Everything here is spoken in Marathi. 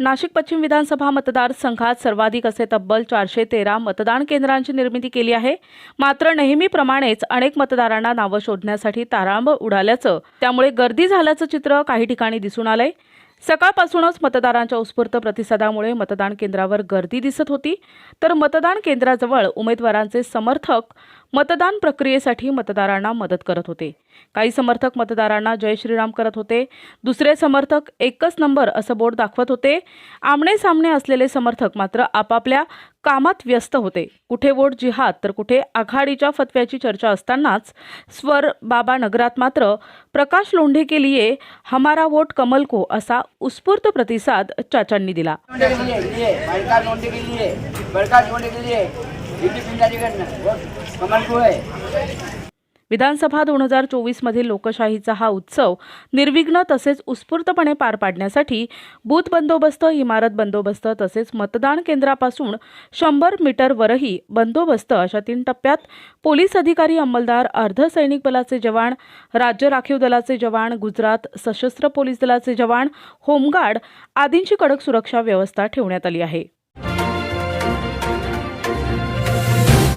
नाशिक पश्चिम विधानसभा मतदारसंघात सर्वाधिक असे तब्बल चारशे तेरा मतदान केंद्रांची निर्मिती केली आहे. मात्र नेहमीप्रमाणेच अनेक मतदारांना नावं शोधण्यासाठी तारांब उडाल्याचं त्यामुळे गर्दी झाल्याचं चित्र काही ठिकाणी दिसून आलंय. सकाळपासूनच मतदारांच्या उत्स्फूर्त प्रतिसादामुळे मतदान केंद्रावर गर्दी दिसत होती. तर मतदान केंद्राजवळ उमेदवारांचे समर्थक मतदान प्रक्रियेसाठी मतदारांना मदत करत होते. काही समर्थक मतदारांना जय श्रीराम करत होते. दुसरे समर्थक एकच नंबर असं बोर्ड दाखवत होते. आमने सामने असलेले समर्थक मात्र आपापल्या कामात व्यस्त होते. कुठे वोट जिहाद तर कुठे आघाडीच्या फतव्याची चर्चा असतानाच स्वर बाबा नगरात मात्र प्रकाश लोंढे के लिए हमारा वोट कमल को असा उत्स्फूर्त प्रतिसाद चाचांनी दिला. के लिए विधानसभा दोन हजार चोवीसमधील लोकशाहीचा हा उत्सव निर्विघ्न तसेच उत्स्फूर्तपणे पार पाडण्यासाठी बूथ बंदोबस्त इमारत बंदोबस्त तसेच मतदान केंद्रापासून शंभर मीटरवरही बंदोबस्त अशा तीन टप्प्यात पोलीस अधिकारी अंमलदार अर्धसैनिक बलाचे जवान राज्य राखीव दलाचे जवान गुजरात सशस्त्र पोलीस दलाचे जवान होमगार्ड आदींची कडक सुरक्षा व्यवस्था ठेवण्यात आली आहे.